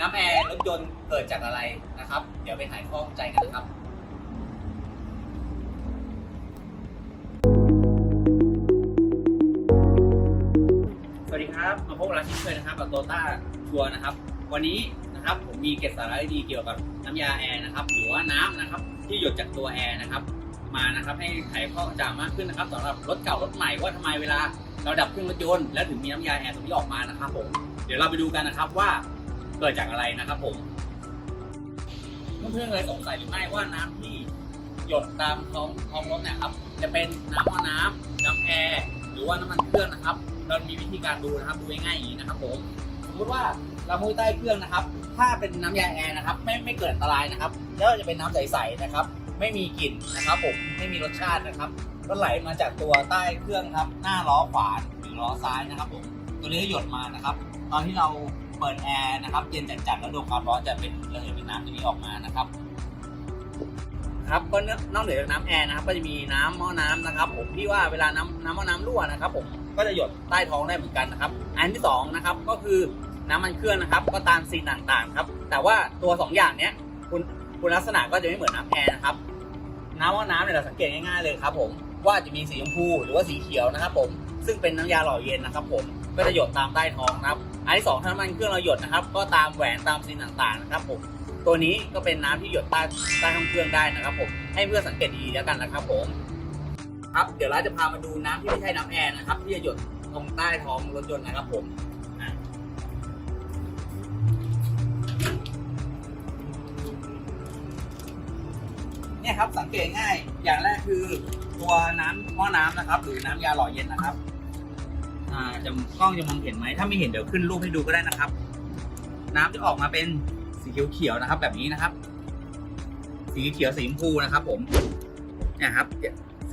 น้ำแอร์รถยนต์เกิดจากอะไรนะครับ เดี๋ยวไปหายข้องใจกันนะครับสวัสดีครับมาพบกับเราเช่นเคยนะครับกับโตต้าชัวนะครับ วันนี้นะครับผมมีเกร็ดสาระดีเกี่ยวกับน้ำยาแอร์นะครับ หรือว่าน้ำนะครับ ที่หยดจากตัวแอร์นะครับ มานะครับให้ไขข้อจามากขึ้นนะครับสำหรับรถเก่ารถใหม่ว่าทำไมเวลาเราดับเครื่องรถยนต์แล้วถึงมีน้ำยาแอร์ตรงนี้ออกมานะครับผมเดี๋ยวเราไปดูกันนะครับว่า เกิดจากอะไรนะครับผมเพื่อนๆเคยสงสัยหรือไม่ว่าน้ำที่หยดตามท้องท้องรถเนี่ยครับ จะเป็นน้ำมะน้ำน้ำแอร์หรือว่าน้ำมันเครื่องนะครับ เรามีวิธีการดูนะครับดูง่ายๆอย่างนี้นะครับผมสมมติว่าเรามุ้ยใต้เครื่องนะครับ ถ้าเป็นน้ำยาแอร์นะครับ ไม่ไม่เกิดอันตรายนะครับ แล้วจะเป็นน้ำใสๆนะครับ ไม่มีกลิ่นนะครับผมไม่มีรสชาตินะครับก็ไหลมาจากตัวใต้เครื่องครับ หน้าล้อขวาถึง ล้อซ้ายนะครับผมตัวนี้ก็หยดมานะครับ ตอนที่เราเปิดแอร์นะครับเย็นจัดๆแล้วโดนความร้อนจะเป็นระเหยเป็นน้ำตัวนี้ออกมานะครับครับก็นอกเหนือจากน้ำแอร์นะครับก็จะมีน้ำหม้อน้ำนะครับ ผมที่ว่าเวลาน้ำน้ำหม้อน้ำรั่วนะครับ ผมก็จะหยดใต้ท้องได้เหมือนกันนะครับ อันที่สองนะครับก็คือน้ำมันเครื่องนะครับ ก็ตามซีนต่างๆ ครับ แต่ว่าตัวสองอย่างเนี้ยคุณคุณลักษณะก็จะไม่เหมือนน้ำแอร์นะครับ น้ำหม้อน้ำเนี่ยเราสังเกตง่ายๆเลยครับ ผมว่าจะมีสีชมพูหรือว่าสีเขียวนะครับ ผม ซึ่งเป็นน้ำยาหล่อเย็นนะครับผมก็จะหยดตามใต้ท้องนะครับ อันที่สองถ้าน้ำมันเครื่องเราหยดนะครับ ก็ตามแหวนตามซีนต่างๆนะครับผมตัวนี้ก็เป็นน้ำที่หยดใต้ใต้ท้องเครื่องได้นะครับผมให้เพื่อนสังเกตดีๆแล้วกันนะครับผมครับเดี๋ยวเราจะพามาดูน้ำที่ไม่ใช่น้ำแอร์นะครับ ที่จะหยดตรงใต้ท้องรถยนต์นะครับผมเนี่ยครับสังเกตง่าย อย่างแรกคือตัวน้ำหม้อน้ำนะครับ หรือน้ำยาหล่อเย็นนะครับ อ่าจะกล้องจะมองเห็นไหมถ้าไม่เห็นเดี๋ยวขึ้นรูปให้ดูก็ได้นะครับ น้ำจะออกมาเป็นสีเขียวๆนะครับ แบบนี้นะครับ สีเขียวสีชมพูนะครับ ผมนี่ครับ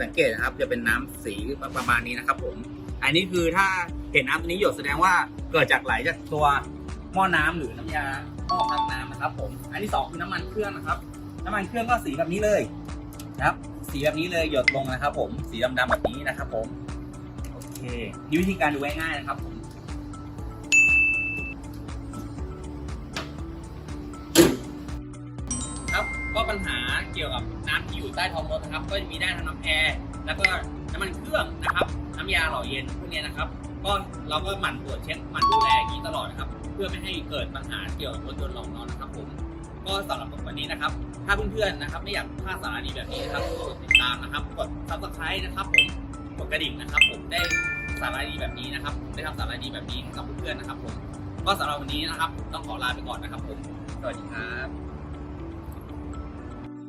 สังเกตนะครับ จะเป็นน้ำสีประมาณนี้นะครับ ผม อันนี้คือถ้าเห็นน้ำตัวนี้หยดแสดงว่าเกิดจากไหลจากตัวหม้อน้ำหรือน้ำยาหม้อพักน้ำนะครับ ผม อันที่สองคือน้ำมันเครื่องนะครับ น้ำมันเครื่องก็สีแบบนี้เลยนะครับ สีแบบนี้เลยหยดลงนะครับ ผมสีดำๆแบบนี้นะครับ ผม นี่วิธีการดูง่ายๆนะครับผมครับก็ปัญหาเกี่ยวกับน้ำที่อยู่ใต้ท้องรถนะครับ ก็จะมีได้ทั้งน้ำแอร์แล้วก็น้ำมันเครื่องนะครับ น้ำยาหล่อเย็นพวกนี้นะครับ ก็เราก็หมั่นตรวจเช็คหมั่นดูแลอย่างนี้ตลอดนะครับ เพื่อไม่ให้เกิดปัญหาเกี่ยวกับรถยนต์เราเนาะนะครับผมก็สำหรับวันนี้นะครับ ถ้าเพื่อนๆนะครับ ไม่อยากพลาดสาระดีแบบนี้นะครับกดติดตามนะครับ กด subscribe นะครับผม กดกระดิ่งนะครับ ผมได้ สาระดีแบบนี้นะครับได้ทำสาระดีแบบนี้ให้กับเพื่อนๆนะครับผมก็สำหรับวันนี้นะครับ ต้องขอลาไปก่อนนะครับผมสวัสดีครับ